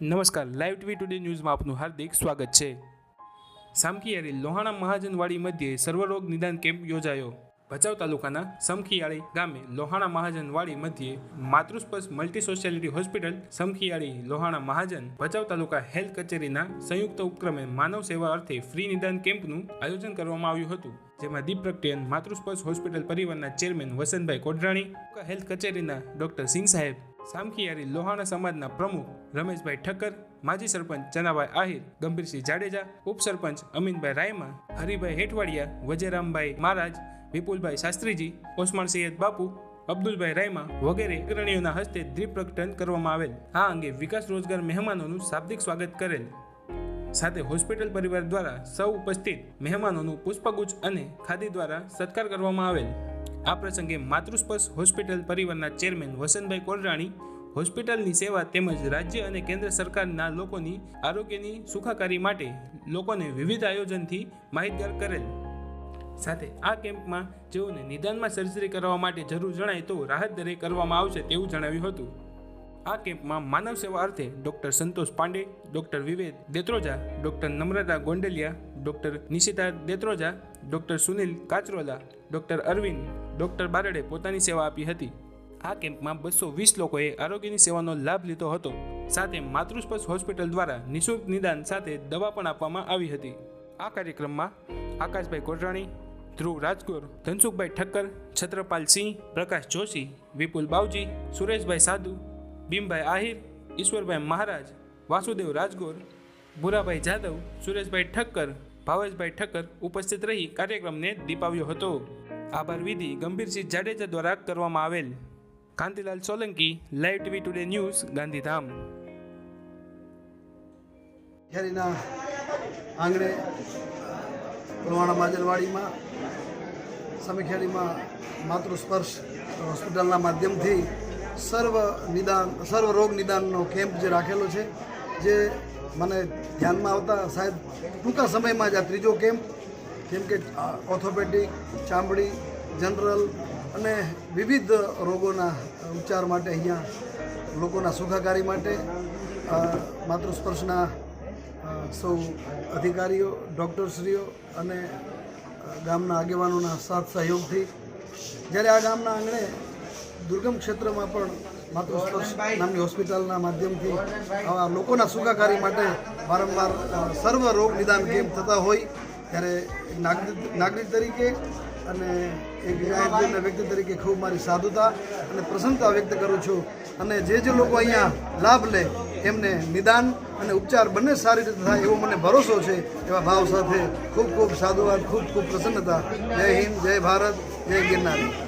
નમસ્કાર live TV today ન્યૂઝમાં આપનું હાર્દિક સ્વાગત છે. સામખિયાળી લોહાણા મહાજનવાડી મધ્યે સર્વરોગ નિદાન કેમ્પ યોજાયો. ભચાઉ તાલુકાના સમખિયાળી ગામે લોહાણા મહાજનવાડી મધ્યે Matrusparsh multi speciality hospital Samakhiyali Lohana Mahajan Bhachau taluka health કચેરીના સંયુક્ત ઉપક્રમે માનવ સેવા અર્થે ફ્રી નિદાન કેમ્પનું આયોજન કરવામાં આવ્યું હતું. જેમાં દીપ પ્રગટિયન માતૃસ્પર્શ હોસ્પિટલ પરિવારના ચેરમેન વસંતભાઈ કોડરાણી હેલ્થ કચેરીના ડોક્ટર સિંહ સાહેબ સામખિયારી લોહાણા સમાજના પ્રમુખ રમેશભાઈ ઠક્કર, માજી સરપંચ ચનાભાઈ આહિર, ગંભીરસિંહ જાડેજા, ઉપસરપંચ અમીનભાઈ રાયમા, હરિભાઈ હેઠવાડિયા, વજેરામભાઈ મહારાજ, વિપુલભાઈ શાસ્ત્રીજી ઓસમાણ સૈયદ બાપુ, અબ્દુલભાઈ રાયમા વગેરે અગ્રણીઓના હસ્તે દ્વીપ પ્રગટન કરવામાં આવેલ. આ અંગે વિકાસ રોજગાર મહેમાનોનું શાબ્દિક સ્વાગત કરેલ. સાથે હોસ્પિટલ પરિવાર દ્વારા સૌ ઉપસ્થિત મહેમાનોનું પુષ્પગુચ્છ અને ખાદી દ્વારા સત્કાર કરવામાં આવેલ. આ પ્રસંગે માતૃસ્પર્શ હોસ્પિટલ પરિવારના ચેરમેન વસંતભાઈ કોલરાણી હોસ્પિટલની સેવા તેમજ રાજ્ય અને કેન્દ્ર સરકારના લોકોની આરોગ્યની સુખાકારી માટે લોકોને વિવિધ આયોજનથી માહિતગાર કરેલ. સાથે આ કેમ્પમાં જેઓને નિદાનમાં સર્જરી કરવા માટે જરૂર જણાય તો રાહત દરે કરવામાં આવશે તેવું જણાવ્યું હતું. આ કેમ્પમાં માનવ સેવા અર્થે doctor Santosh Pandey, doctor Vivek Detroja, doctor Namrata Gondaliya doctor Nishita Detroja, doctor Sunil Kachrola, doctor Arvind, doctor બારડે પોતાની સેવા આપી હતી. આ કેમ્પમાં બસો વીસ લોકોએ આરોગ્યની સેવાનો લાભ લીધો હતો. સાથે માતૃસ્પર્શ હોસ્પિટલ દ્વારા નિઃશુલ્ક નિદાન સાથે દવા પણ આપવામાં આવી હતી. આ કાર્યક્રમમાં આકાશભાઈ કોટરાણી, ધ્રુવ રાજગોર, ધનસુખભાઈ ઠક્કર, છત્રપાલ સિંહ, પ્રકાશ જોશી, વિપુલ બાવજી, સુરેશભાઈ સાધુ, ભીમભાઈ આહિર, ઈશ્વરભાઈ મહારાજ, વાસુદેવ રાજગોર, ભૂરાભાઈ જાદવ, સુરેશભાઈ ઠક્કર ભાવેશભાઈ ઠક્કર ઉપસ્થિત રહી કાર્યક્રમને દીપાવ્યો હતો. આભાર વિધિ ગંભીરસિંહ જાડેજા દ્વારા કરવામાં આવેલ. Kantilal Solanki, live TV today news, Gandhidham. ખેરીના આંગણે પુલવાણા માજલવાડીમાં સમીખેડીમાં માતૃસ્પર્શ હોસ્પિટલના માધ્યમથી સર્વ નિદાન, સર્વ રોગ નિદાનનો કેમ્પ જે રાખેલો છે, જે મને ધ્યાનમાં આવતા સાહેબ ટૂંકા સમયમાં જ આ ત્રીજો કેમ્પ જેમ કે ઓર્થોપેડિક ચામડી જનરલ અને વિવિધ રોગોના ઉપચાર માટે અહીંયા લોકોના સુખાકારી માટે માતૃસ્પર્શના સૌ અધિકારીઓ, ડૉક્ટરશ્રીઓ અને ગામના આગેવાનોના સાથ સહયોગથી જ્યારે આ ગામના આંગણે દુર્ગમ ક્ષેત્રમાં પણ માતૃસ્પર્શ નામની હોસ્પિટલના માધ્યમથી આવા લોકોના સુખાકારી માટે વારંવાર સર્વ રોગ નિદાન કેમ્પ થતા હોય ત્યારે નાગરિક નાગરિક તરીકે અને એક જાહેર વ્યક્તિ તરીકે ખૂબ મારી સાધુતા અને પ્રસન્નતા વ્યક્ત કરું છું. અને જે જે લોકો અહીંયા લાભ લે, એમને નિદાન અને ઉપચાર બંને સારી રીતે થાય એવો મને ભરોસો છે, એવા ભાવ સાથે ખૂબ ખૂબ સાધુવાદ, ખૂબ ખૂબ પ્રસન્નતા. જય હિન્દ, જય ભારત, જય ગિરનારી.